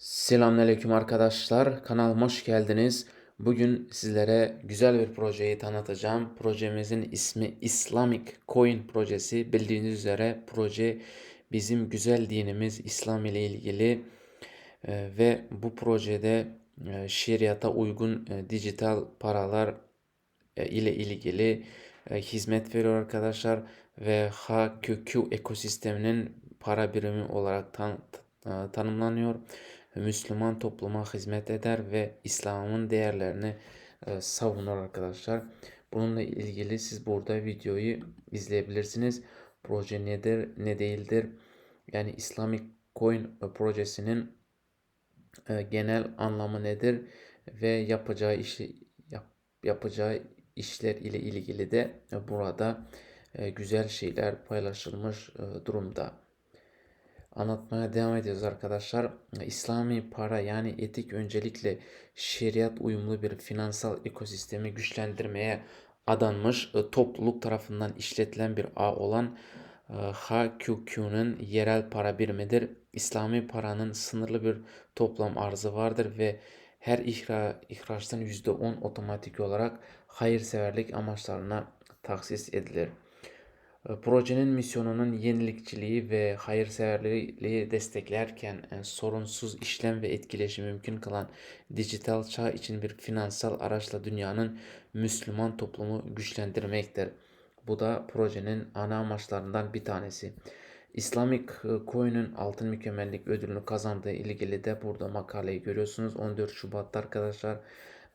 Selamünaleyküm arkadaşlar. Kanalıma hoş geldiniz. Bugün sizlere güzel bir projeyi tanıtacağım. Projemizin ismi Islamic Coin projesi. Bildiğiniz üzere proje bizim güzel dinimiz İslam ile ilgili e, ve bu projede e, şeriata uygun e, dijital paralar ile ilgili hizmet veriyor arkadaşlar ve HQQ ekosisteminin para birimi olarak tan- tanımlanıyor. Müslüman topluma hizmet eder ve İslam'ın değerlerini e, savunur arkadaşlar. Bununla ilgili siz burada videoyu izleyebilirsiniz. Proje nedir, ne değildir? Yani Islamic Coin e, projesinin e, genel anlamı nedir ve yapacağı işi yap, yapacağı işler ile ilgili de burada güzel şeyler paylaşılmış durumda. Anlatmaya devam ediyoruz arkadaşlar. İslami para yani etik öncelikle şeriat uyumlu bir finansal ekosistemi güçlendirmeye adanmış e, topluluk tarafından işletilen bir ağ olan e, HQQ'nun yerel para birimidir. İslami paranın sınırlı bir toplam arzı vardır ve her ihra, ihraçtan %10 otomatik olarak hayırseverlik amaçlarına taksis edilir. E, Projenin misyonunun yenilikçiliği ve hayırseverliği desteklerken e, sorunsuz işlem ve etkileşim mümkün kılan dijital çağ için bir finansal araçla dünyanın Müslüman toplumu güçlendirmektir. Bu da projenin ana amaçlarından bir tanesi. Islamic Coin'in altın mükemmellik ödülünü kazandığı ilgili de burada makaleyi görüyorsunuz. 14 Şubat'ta arkadaşlar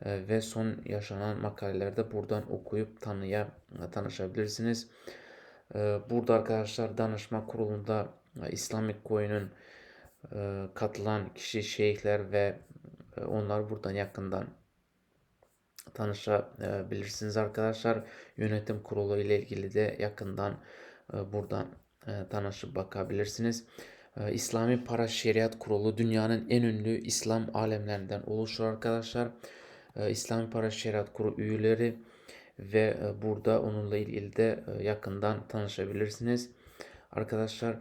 e, ve son yaşanan makalelerde buradan okuyup tanıya tanışabilirsiniz. Ee, Burada arkadaşlar danışma kurulunda e, İslamic Coin'in e, katılan kişi, şeyhler ve e, onlar buradan yakından tanışabilirsiniz arkadaşlar. Yönetim kurulu ile ilgili de yakından buradan tanışıp bakabilirsiniz. İslami Para Şeriat Kurulu dünyanın en ünlü İslam alemlerinden oluşur arkadaşlar. İslami Para Şeriat Kurulu üyeleri ve e, burada onunla ilgili de e, yakından tanışabilirsiniz. Arkadaşlar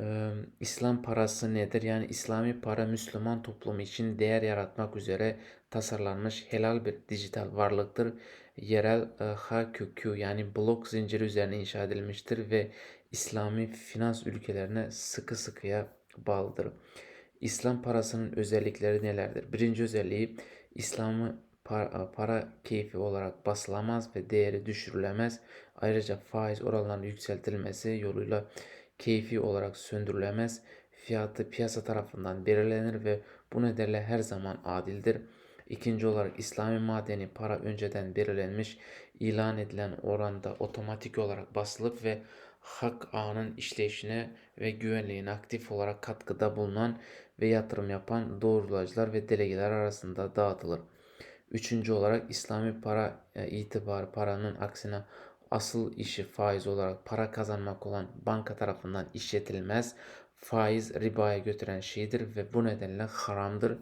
e, İslam parası nedir? Yani İslami para Müslüman toplumu için değer yaratmak üzere tasarlanmış helal bir dijital varlıktır. Yerel HQQ yani blok zinciri üzerine inşa edilmiştir ve İslami finans ülkelerine sıkı sıkıya bağlıdır. İslam parasının özellikleri nelerdir? Birinci özelliği İslam'ı para, para keyfi olarak basılamaz ve değeri düşürülemez. Ayrıca faiz oranlarının yükseltilmesi yoluyla keyfi olarak söndürülemez. Fiyatı piyasa tarafından belirlenir ve bu nedenle her zaman adildir. İkinci olarak İslami madeni para önceden belirlenmiş, ilan edilen oranda otomatik olarak basılıp ve hak ağının işleyişine ve güvenliğine aktif olarak katkıda bulunan ve yatırım yapan doğrulayıcılar ve delegeler arasında dağıtılır. Üçüncü olarak İslami para e, itibarı paranın aksine asıl işi faiz olarak para kazanmak olan banka tarafından işletilmez. Faiz ribaya götüren şeydir ve bu nedenle haramdır.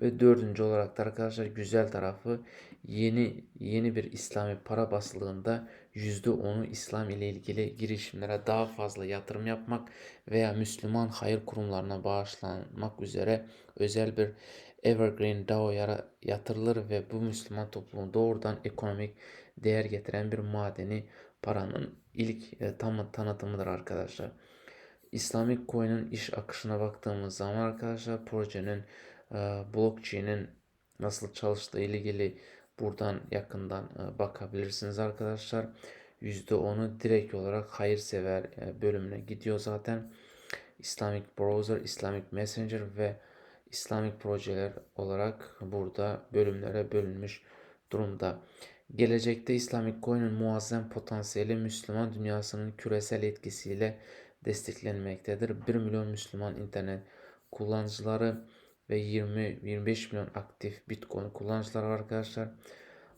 Ve dördüncü olarak da arkadaşlar güzel tarafı yeni yeni bir İslami para basılığında %10'u İslam ile ilgili girişimlere daha fazla yatırım yapmak veya Müslüman hayır kurumlarına bağışlanmak üzere özel bir Evergreen DAO yatırılır ve bu Müslüman toplumu doğrudan ekonomik değer getiren bir madeni paranın ilk e, tam tanıtımıdır arkadaşlar. Islamic Coin'in iş akışına baktığımız zaman arkadaşlar projenin e, blockchain'in nasıl çalıştığı ile ilgili buradan yakından e, bakabilirsiniz arkadaşlar. %10'u direkt olarak hayırsever e, bölümüne gidiyor zaten. Islamic Browser, Islamic Messenger ve İslamik projeler olarak burada bölümlere bölünmüş durumda. Gelecekte İslamik Coin'in muazzam potansiyeli Müslüman dünyasının küresel etkisiyle desteklenmektedir. 1 milyon Müslüman internet kullanıcıları ve 20-25 milyon aktif Bitcoin kullanıcıları var arkadaşlar.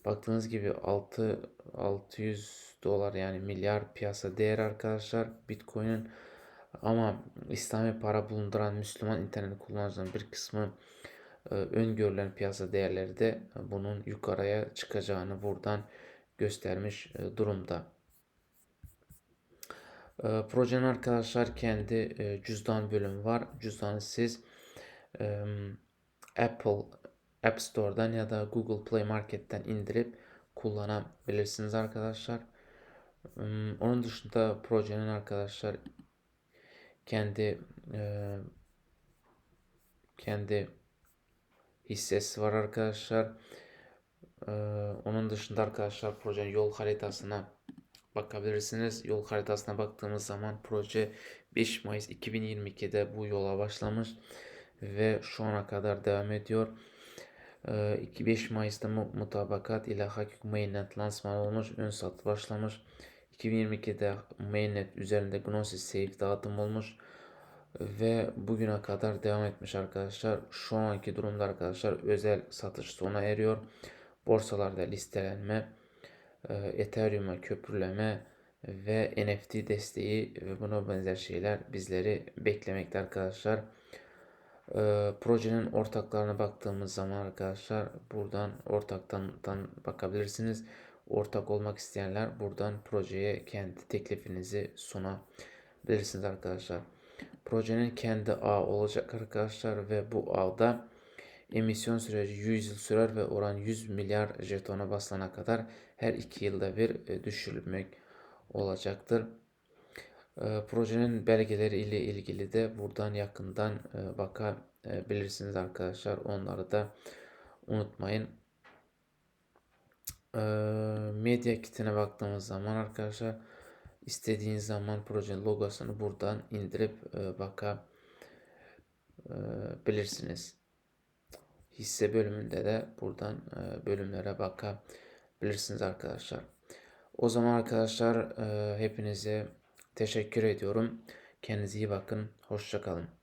Baktığınız gibi 6 600 dolar yani milyar piyasa değer arkadaşlar Bitcoin'in ama İslami para bulunduran Müslüman internet kullanıcıların bir kısmı e, öngörülen piyasa değerleri de bunun yukarıya çıkacağını buradan göstermiş e, durumda. E, projenin arkadaşlar kendi cüzdan bölümü var. Cüzdanı siz Apple App Store'dan ya da Google Play Market'ten indirip kullanabilirsiniz arkadaşlar. Em, Onun dışında projenin arkadaşlar kendi e, kendi hissesi var arkadaşlar. Ee, onun dışında arkadaşlar projenin yol haritasına bakabilirsiniz. Yol haritasına baktığımız zaman proje 5 Mayıs 2022'de bu yola başlamış ve şu ana kadar devam ediyor. Ee, 5 Mayıs'ta mu- mutabakat ile Hakik Mainnet lansman olmuş, ön satış başlamış. 2022'de Mainnet üzerinde Gnosis Safe dağıtım olmuş ve bugüne kadar devam etmiş arkadaşlar. Şu anki durumda arkadaşlar özel satış sona eriyor. Borsalarda listelenme, e, Ethereum'a köprüleme ve NFT desteği ve buna benzer şeyler bizleri beklemekte arkadaşlar. E, projenin ortaklarına baktığımız zaman arkadaşlar buradan ortaktan tan- bakabilirsiniz. Ortak olmak isteyenler buradan projeye kendi teklifinizi sunabilirsiniz arkadaşlar. Projenin kendi ağı olacak arkadaşlar ve bu ağda emisyon süreci 100 yıl sürer ve oran 100 milyar jetona basılana kadar her 2 yılda bir e, düşürülmek olacaktır. E, Projenin belgeleri ile ilgili de buradan yakından e, bakabilirsiniz arkadaşlar. Onları da unutmayın. E, Medya kitine baktığımız zaman arkadaşlar istediğiniz zaman projenin logosunu buradan indirip e, bakabilirsiniz. Hisse bölümünde de buradan e, bölümlere bakabilirsiniz arkadaşlar. O zaman arkadaşlar e, hepinize teşekkür ediyorum. Kendinize iyi bakın. Hoşça kalın.